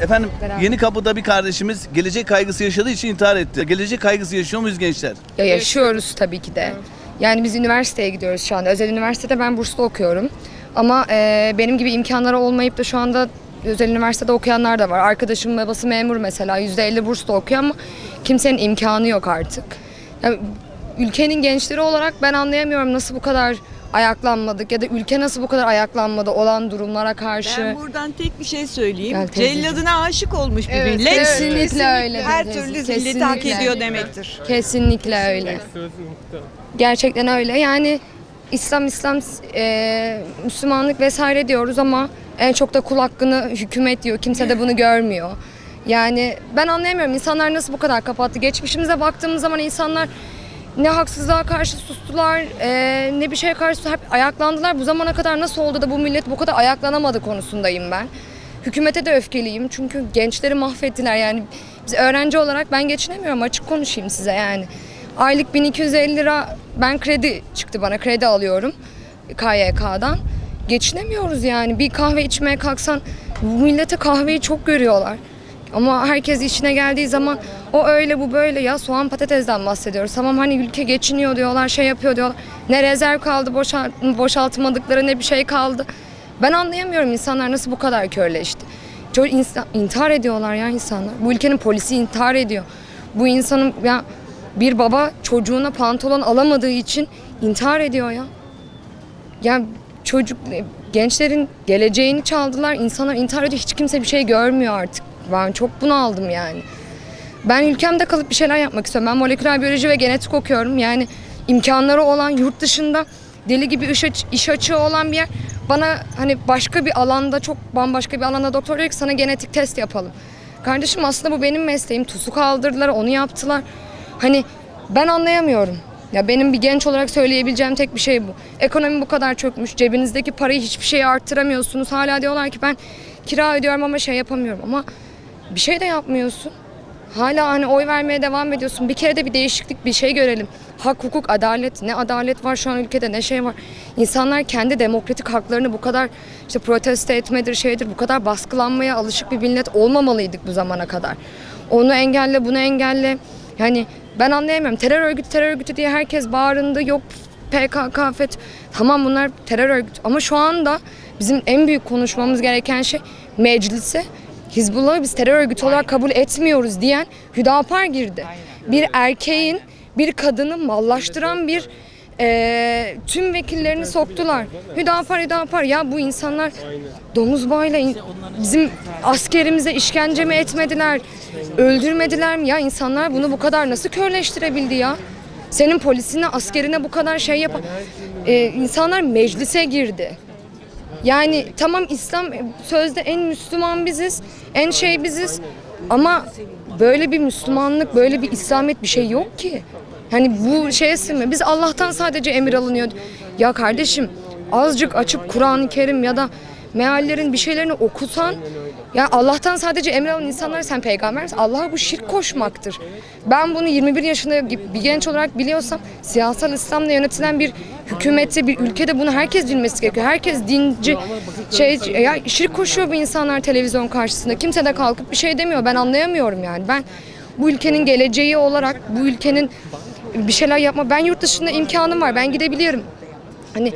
Efendim Beraber. yeni kapıda bir kardeşimiz gelecek kaygısı yaşadığı için intihar etti. Gelecek kaygısı yaşıyor muyuz gençler? Ya yaşıyoruz tabii ki de. Yani biz üniversiteye gidiyoruz şu anda. Özel üniversitede ben burslu okuyorum. Ama e, benim gibi imkanları olmayıp da şu anda özel üniversitede okuyanlar da var. Arkadaşım babası memur mesela %50 burslu okuyor ama kimsenin imkanı yok artık. Yani ülkenin gençleri olarak ben anlayamıyorum nasıl bu kadar ayaklanmadık ya da ülke nasıl bu kadar ayaklanmadı olan durumlara karşı. Ben buradan tek bir şey söyleyeyim. Gel teyzeciğim. Celladına aşık olmuş bir Evet, millet. kesinlikle öyle Her türlü zilleti hak kesinlikle. ediyor demektir. Kesinlikle öyle. Gerçekten öyle. Yani İslam, İslam, e, Müslümanlık vesaire diyoruz ama en çok da kul hakkını hükümet diyor. Kimse de bunu görmüyor. Yani ben anlayamıyorum insanlar nasıl bu kadar kapattı. Geçmişimize baktığımız zaman insanlar ne haksızlığa karşı sustular, e, ne bir şeye karşı hep ayaklandılar. Bu zamana kadar nasıl oldu da bu millet bu kadar ayaklanamadı konusundayım ben. Hükümete de öfkeliyim çünkü gençleri mahvettiler yani. Biz öğrenci olarak ben geçinemiyorum açık konuşayım size yani. Aylık 1250 lira ben kredi çıktı bana kredi alıyorum KYK'dan. Geçinemiyoruz yani bir kahve içmeye kalksan bu millete kahveyi çok görüyorlar. Ama herkes işine geldiği zaman o öyle bu böyle ya soğan patatesden bahsediyoruz. Tamam hani ülke geçiniyor diyorlar şey yapıyor diyorlar. Ne rezerv kaldı boşalt, boşaltmadıkları ne bir şey kaldı. Ben anlayamıyorum insanlar nasıl bu kadar körleşti. Çok insan, intihar ediyorlar ya insanlar. Bu ülkenin polisi intihar ediyor. Bu insanın ya bir baba çocuğuna pantolon alamadığı için intihar ediyor ya. Ya çocuk gençlerin geleceğini çaldılar. İnsanlar intihar ediyor. Hiç kimse bir şey görmüyor artık. Ben çok bunaldım yani. Ben ülkemde kalıp bir şeyler yapmak istiyorum. Ben moleküler biyoloji ve genetik okuyorum. Yani imkanları olan yurt dışında deli gibi iş, aç- iş açığı olan bir yer. Bana hani başka bir alanda çok bambaşka bir alanda doktor diyor ki sana genetik test yapalım. Kardeşim aslında bu benim mesleğim. TUS'u kaldırdılar, onu yaptılar. Hani ben anlayamıyorum. Ya benim bir genç olarak söyleyebileceğim tek bir şey bu. Ekonomi bu kadar çökmüş. Cebinizdeki parayı hiçbir şeye arttıramıyorsunuz. Hala diyorlar ki ben kira ödüyorum ama şey yapamıyorum. Ama bir şey de yapmıyorsun. Hala hani oy vermeye devam ediyorsun. Bir kere de bir değişiklik bir şey görelim. Hak, hukuk, adalet. Ne adalet var şu an ülkede ne şey var. İnsanlar kendi demokratik haklarını bu kadar işte protesto etmedir şeydir bu kadar baskılanmaya alışık bir millet olmamalıydık bu zamana kadar. Onu engelle bunu engelle. Yani ben anlayamıyorum. Terör örgütü terör örgütü diye herkes bağırındı. Yok PKK, FETÖ. Tamam bunlar terör örgütü. Ama şu anda bizim en büyük konuşmamız gereken şey meclise Hizbullah'ı biz terör örgütü olarak kabul etmiyoruz diyen Hüdapar girdi. Bir erkeğin bir kadını mallaştıran bir eee, tüm vekillerini soktular. Hüdapar Hüdapar ya bu insanlar domuz bağıyla in- bizim askerimize işkence mi etmediler? Öldürmediler mi? Ya insanlar bunu bu kadar nasıl körleştirebildi ya? Senin polisine, askerine bu kadar şey yapan Eee, insanlar meclise girdi. Yani tamam İslam sözde en Müslüman biziz, en şey biziz ama böyle bir Müslümanlık, böyle bir İslamiyet bir şey yok ki. Hani bu şeye mi? Biz Allah'tan sadece emir alınıyor. Ya kardeşim azıcık açıp Kur'an-ı Kerim ya da meallerin bir şeylerini okusan ya Allah'tan sadece emir alan insanlar sen peygamber? Allah'a bu şirk koşmaktır. Ben bunu 21 yaşında bir genç olarak biliyorsam siyasal İslam'la yönetilen bir hükümette bir ülkede bunu herkes bilmesi gerekiyor. Herkes dinci şey ya şirk koşuyor bu insanlar televizyon karşısında. Kimse de kalkıp bir şey demiyor. Ben anlayamıyorum yani. Ben bu ülkenin geleceği olarak bu ülkenin bir şeyler yapma ben yurt dışında imkanım var. Ben gidebiliyorum. Hani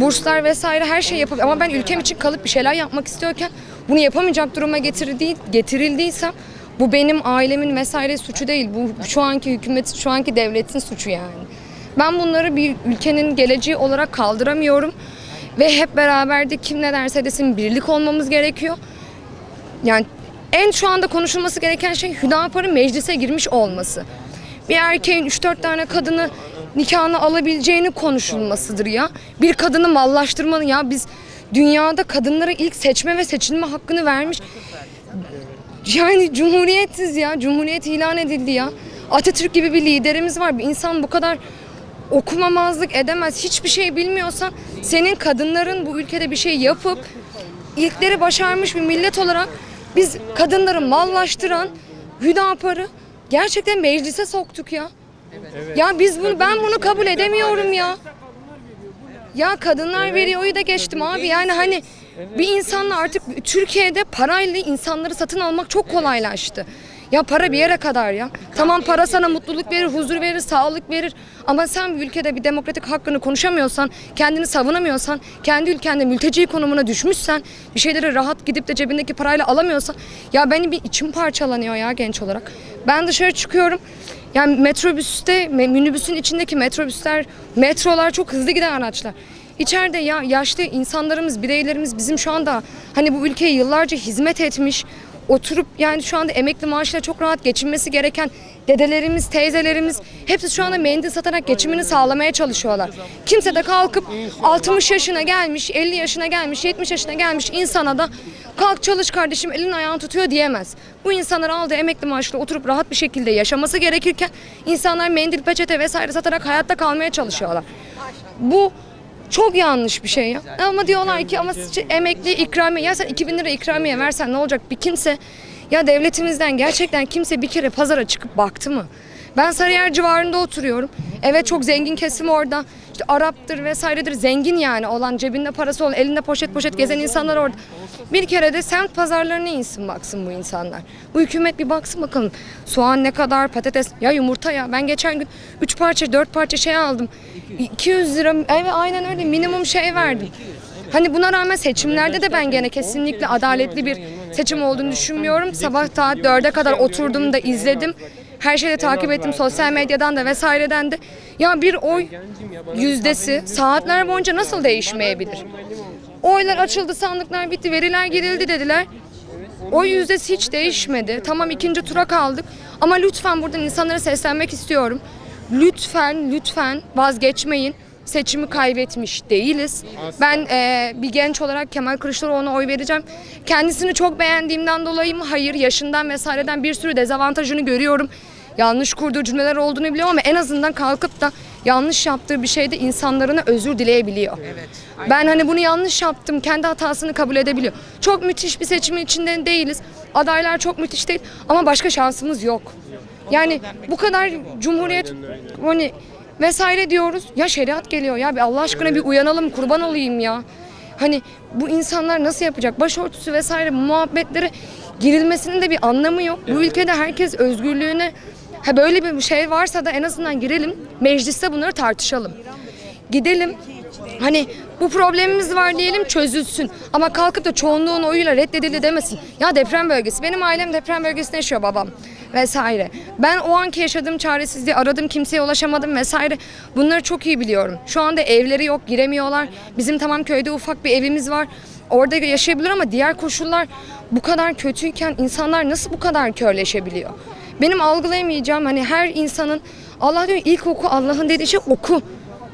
burslar vesaire her şey yapabilirim ama ben ülkem için kalıp bir şeyler yapmak istiyorken bunu yapamayacak duruma getirdiği, getirildiysem bu benim ailemin vesaire suçu değil. Bu şu anki hükümet, şu anki devletin suçu yani. Ben bunları bir ülkenin geleceği olarak kaldıramıyorum. Ve hep beraber de kim ne derse desin birlik olmamız gerekiyor. Yani en şu anda konuşulması gereken şey Hüdapar'ın meclise girmiş olması. Bir erkeğin 3-4 tane kadını nikahına alabileceğini konuşulmasıdır ya. Bir kadını mallaştırmanın ya biz dünyada kadınlara ilk seçme ve seçilme hakkını vermiş. Yani cumhuriyetiz ya. Cumhuriyet ilan edildi ya. Atatürk gibi bir liderimiz var. Bir insan bu kadar okumamazlık edemez. Hiçbir şey bilmiyorsan senin kadınların bu ülkede bir şey yapıp ilkleri başarmış bir millet olarak biz kadınları mallaştıran Hüdapar'ı gerçekten meclise soktuk ya. Ya biz bunu ben bunu kabul edemiyorum ya. Ya kadınlar veriyor oyu da geçtim abi. Yani hani Bir insanla artık Türkiye'de parayla insanları satın almak çok kolaylaştı. Ya para bir yere kadar ya. Tamam para sana mutluluk verir, huzur verir, sağlık verir. Ama sen bir ülkede bir demokratik hakkını konuşamıyorsan, kendini savunamıyorsan, kendi ülkende mülteci konumuna düşmüşsen, bir şeyleri rahat gidip de cebindeki parayla alamıyorsan, ya benim bir içim parçalanıyor ya genç olarak. Ben dışarı çıkıyorum. Yani metrobüste, me- minibüsün içindeki metrobüsler, metrolar çok hızlı giden araçlar. İçeride ya yaşlı insanlarımız, bireylerimiz bizim şu anda hani bu ülkeye yıllarca hizmet etmiş, oturup yani şu anda emekli maaşla çok rahat geçinmesi gereken dedelerimiz, teyzelerimiz hepsi şu anda mendil satarak geçimini sağlamaya çalışıyorlar. Kimse de kalkıp 60 yaşına gelmiş, 50 yaşına gelmiş, 70 yaşına gelmiş insana da kalk çalış kardeşim elin ayağını tutuyor diyemez. Bu insanlar aldığı emekli maaşla oturup rahat bir şekilde yaşaması gerekirken insanlar mendil peçete vesaire satarak hayatta kalmaya çalışıyorlar. Bu çok yanlış bir şey ya. Ama diyorlar ki ama siz emekli ikramiye ya sen 2000 lira ikramiye versen ne olacak? Bir kimse ya devletimizden gerçekten kimse bir kere pazara çıkıp baktı mı? Ben Sarıyer civarında oturuyorum. Evet çok zengin kesim orada. İşte Arap'tır vesairedir zengin yani olan cebinde parası olan elinde poşet poşet gezen insanlar orada. Bir kere de semt pazarlarına insin baksın bu insanlar. Bu hükümet bir baksın bakalım. Soğan ne kadar patates ya yumurta ya ben geçen gün 3 parça 4 parça şey aldım. 200 lira evet aynen öyle minimum şey verdim. Hani buna rağmen seçimlerde de ben gene kesinlikle adaletli bir seçim olduğunu düşünmüyorum. Sabah saat 4'e kadar oturdum da izledim. Her şeyi de takip ettim sosyal medyadan da vesaireden de. Ya bir oy yüzdesi saatler boyunca nasıl değişmeyebilir? Oylar açıldı, sandıklar bitti, veriler girildi dediler. Oy yüzdesi hiç değişmedi. Tamam ikinci tura kaldık. Ama lütfen buradan insanlara seslenmek istiyorum. Lütfen, lütfen vazgeçmeyin. Seçimi kaybetmiş değiliz. Ben eee, bir genç olarak Kemal Kılıçdaroğlu'na oy vereceğim. Kendisini çok beğendiğimden dolayı mı? Hayır. Yaşından vesaireden bir sürü dezavantajını görüyorum. Yanlış kurduğu cümleler olduğunu biliyorum ama en azından kalkıp da yanlış yaptığı bir şeyde insanlarına özür dileyebiliyor. Ben hani bunu yanlış yaptım, kendi hatasını kabul edebiliyor. Çok müthiş bir seçimin içinde değiliz. Adaylar çok müthiş değil ama başka şansımız yok. Yani bu kadar cumhuriyet hani vesaire diyoruz. Ya şeriat geliyor ya bir Allah aşkına bir uyanalım kurban olayım ya. Hani bu insanlar nasıl yapacak? Başörtüsü vesaire muhabbetlere girilmesinin de bir anlamı yok. Bu ülkede herkes özgürlüğüne ha böyle bir şey varsa da en azından girelim. Mecliste bunları tartışalım. Gidelim. Hani bu problemimiz var diyelim çözülsün. Ama kalkıp da çoğunluğun oyuyla reddedildi demesin. Ya deprem bölgesi. Benim ailem deprem bölgesinde yaşıyor babam vesaire. Ben o anki yaşadığım çaresizliği aradım kimseye ulaşamadım vesaire. Bunları çok iyi biliyorum. Şu anda evleri yok giremiyorlar. Bizim tamam köyde ufak bir evimiz var. Orada yaşayabilir ama diğer koşullar bu kadar kötüyken insanlar nasıl bu kadar körleşebiliyor? Benim algılayamayacağım hani her insanın Allah diyor ilk oku Allah'ın dediği şey oku.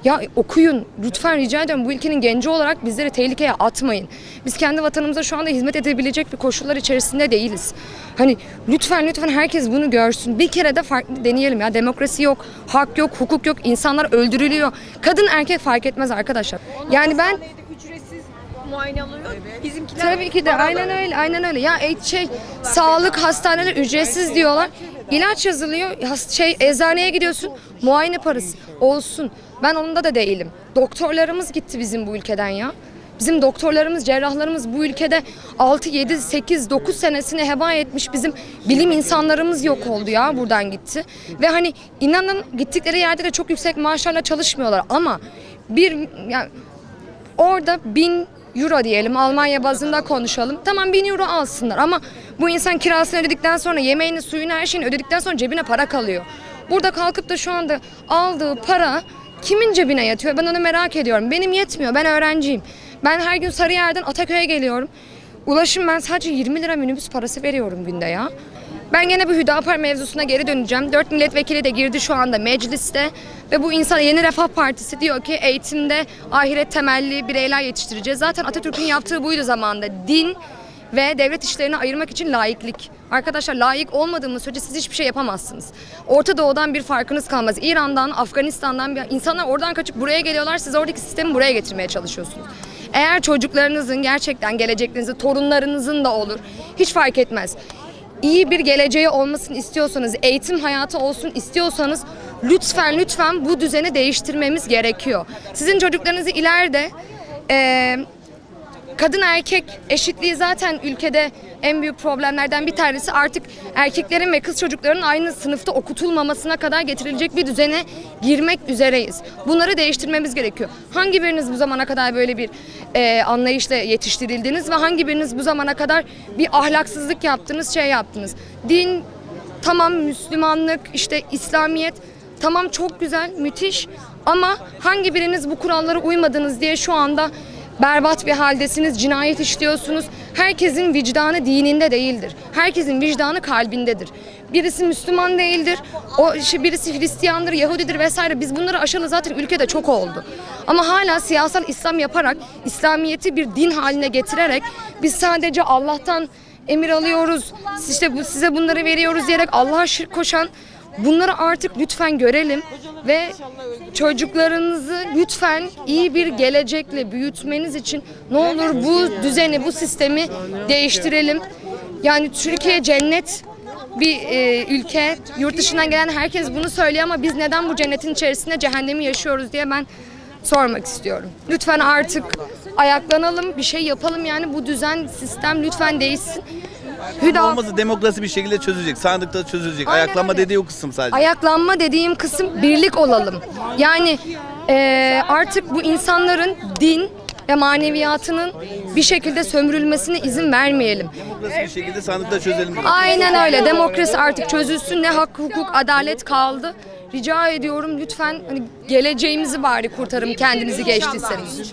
Ya okuyun. Lütfen rica ediyorum bu ülkenin genci olarak bizleri tehlikeye atmayın. Biz kendi vatanımıza şu anda hizmet edebilecek bir koşullar içerisinde değiliz. Hani lütfen lütfen herkes bunu görsün. Bir kere de farklı deneyelim ya. Demokrasi yok, hak yok, hukuk yok. İnsanlar öldürülüyor. Kadın erkek fark etmez arkadaşlar. Yani ben ücretsiz muayene alıyor. Bizimkiler Tabii ki de aynen öyle aynen öyle. Ya e, şey sağlık hastaneleri ücretsiz diyorlar. İlaç yazılıyor. has- Şey eczaneye gidiyorsun. Muayene parası olsun. Ben onda da değilim. Doktorlarımız gitti bizim bu ülkeden ya. Bizim doktorlarımız, cerrahlarımız bu ülkede 6, 7, 8, 9 senesini heba etmiş bizim bilim insanlarımız yok oldu ya buradan gitti. Ve hani inanın gittikleri yerde de çok yüksek maaşlarla çalışmıyorlar ama bir yani orada bin euro diyelim Almanya bazında konuşalım. Tamam bin euro alsınlar ama bu insan kirasını ödedikten sonra yemeğini suyunu her şeyini ödedikten sonra cebine para kalıyor. Burada kalkıp da şu anda aldığı para kimin cebine yatıyor ben onu merak ediyorum. Benim yetmiyor ben öğrenciyim. Ben her gün Sarıyer'den Ataköy'e geliyorum. Ulaşım ben sadece 20 lira minibüs parası veriyorum günde ya. Ben gene bu Hüdapar mevzusuna geri döneceğim. Dört milletvekili de girdi şu anda mecliste ve bu insan Yeni Refah Partisi diyor ki eğitimde ahiret temelli bireyler yetiştireceğiz. Zaten Atatürk'ün yaptığı buydu zamanında. Din ve devlet işlerini ayırmak için laiklik. Arkadaşlar layık olmadığımız sürece siz hiçbir şey yapamazsınız. Orta Doğu'dan bir farkınız kalmaz. İran'dan, Afganistan'dan bir insanlar oradan kaçıp buraya geliyorlar. Siz oradaki sistemi buraya getirmeye çalışıyorsunuz. Eğer çocuklarınızın gerçekten geleceklerinizin, torunlarınızın da olur. Hiç fark etmez iyi bir geleceği olmasını istiyorsanız, eğitim hayatı olsun istiyorsanız lütfen lütfen bu düzeni değiştirmemiz gerekiyor. Sizin çocuklarınızı ileride eee, kadın erkek eşitliği zaten ülkede en büyük problemlerden bir tanesi artık erkeklerin ve kız çocukların aynı sınıfta okutulmamasına kadar getirilecek bir düzene girmek üzereyiz. Bunları değiştirmemiz gerekiyor. Hangi biriniz bu zamana kadar böyle bir e, anlayışla yetiştirildiniz ve hangi biriniz bu zamana kadar bir ahlaksızlık yaptınız, şey yaptınız? Din tamam Müslümanlık, işte İslamiyet tamam çok güzel, müthiş ama hangi biriniz bu kurallara uymadınız diye şu anda berbat bir haldesiniz, cinayet işliyorsunuz. Herkesin vicdanı dininde değildir. Herkesin vicdanı kalbindedir. Birisi Müslüman değildir, o işte birisi Hristiyandır, Yahudidir vesaire. Biz bunları aşalı zaten ülkede çok oldu. Ama hala siyasal İslam yaparak, İslamiyeti bir din haline getirerek biz sadece Allah'tan emir alıyoruz. işte bu size bunları veriyoruz diyerek Allah'a şirk koşan bunları artık lütfen görelim ve çocuklarınızı lütfen iyi bir gelecekle büyütmeniz için ne olur bu düzeni, bu sistemi değiştirelim. Yani Türkiye cennet bir e, ülke. Yurt dışından gelen herkes bunu söylüyor ama biz neden bu cennetin içerisinde cehennemi yaşıyoruz diye ben sormak istiyorum. Lütfen artık ayaklanalım, bir şey yapalım yani bu düzen, sistem lütfen değişsin. Hüda, Olmazsa demokrasi bir şekilde çözülecek. Sandıkta çözülecek. Aynen Ayaklanma öyle. dediği o kısım sadece. ayaklanma dediğim kısım birlik olalım. Yani eee, artık bu insanların din ve maneviyatının bir şekilde sömürülmesine izin vermeyelim. Demokrasi bir şekilde sandıkta çözelim. Aynen öyle. Demokrasi artık çözülsün. Ne hak, hukuk, adalet kaldı. Rica ediyorum lütfen hani geleceğimizi bari kurtarın kendinizi geçtiyseniz.